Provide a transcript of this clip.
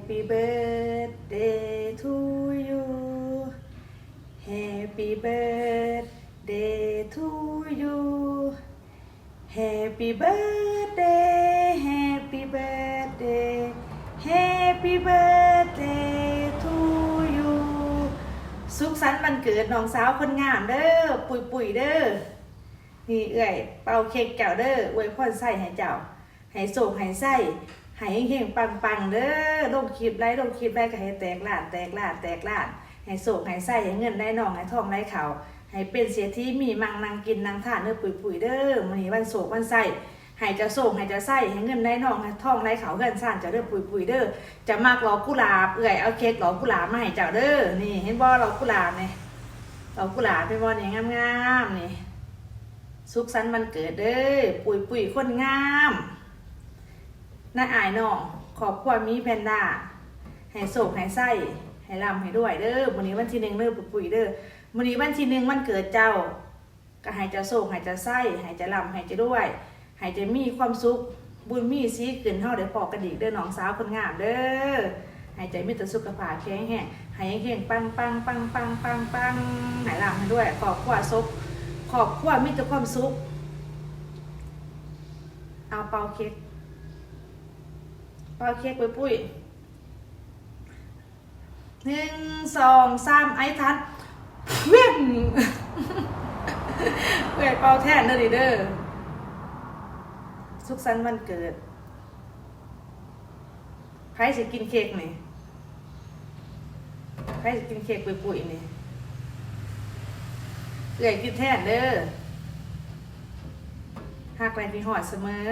Happy birthday to you Happy birthday to you Happy birthday Happy birthday Happy birthday to you สุขสันต์วันเกิดน้องสาวคนงามเด้อปุ๋ยปุ๋ยเด้อนี่เอื่อยเป่าเค้กแก้วเด้ออวยพรใส่ให้เจ้าให้โศกให้ไส้ ให้เฮงๆปังเด้อลงคลิปไลค์ลงคลิปไลค์ก็ให้แตกล้านแตกล้านแตกล้านให้โศกให้ไส้ให้เงินได้น่องให้ทองได้เขาให้เป็นเสียที่มีมังนางกินนางทานเด้อปุ๋ยๆเด้อมื้อนี้วันโศกวันไส้ให้เจะโศกให้เจะไส้ให้เงินได้น่องให้ทองได้เขาเงินซ่านจะเด้อปุ๋ยๆเด้อจะมากหลอกกุหลาบเอื่อยเอาเค้กหลอกกุหลาบมาให้เจ้าเด้อนี่เห็นบ่หลอกกุหลาบนี่หลอกกุหลาบเป็นบ่นี่งามๆนี่สุขสันต์วันเกิดเด้อปุ๋ยปุ๋ยคนงาม น้าอายน้องขอบความมีแพนด้าให้โศกให้ไส้ให้ลำให้ด้วยเด้อวันนี้วันที่หนึ่งเด้อปุ๋ยเด้อวันนี้วันที่หนึ่งวันเกิดเจ้า ก็ให้เจ้าโศกให้เจ้าไส้ให้เจ้าลำให้เจ้าด้วยให้เจ้ามีความสุขบุญมีสีขึ้นเท่าเดี๋ยวพอกันอีกเด้อน้องสาวคนงามเด้อให้ใจมีแต่สุขภาพแข็งแรงให้เฮงปังปังปังปังปังปังให้ลำให้ด้วย ขอบคุณสุขขอบคุณมีแต่ความสุข เอาเป่าเค้ก เป่าเค้กไปปุ้ยหนึ่งสองสามไอ้ทันเวียนเวียนเป่าแท่นเด้อดิเด้อสุขสันต์วันเกิดใครสิกินเค้กนี่ใครสิกินเค้กปุยปุ้ยนี่เอื่อยกินแท่นเด้อหากแรงที่หอดเสมอ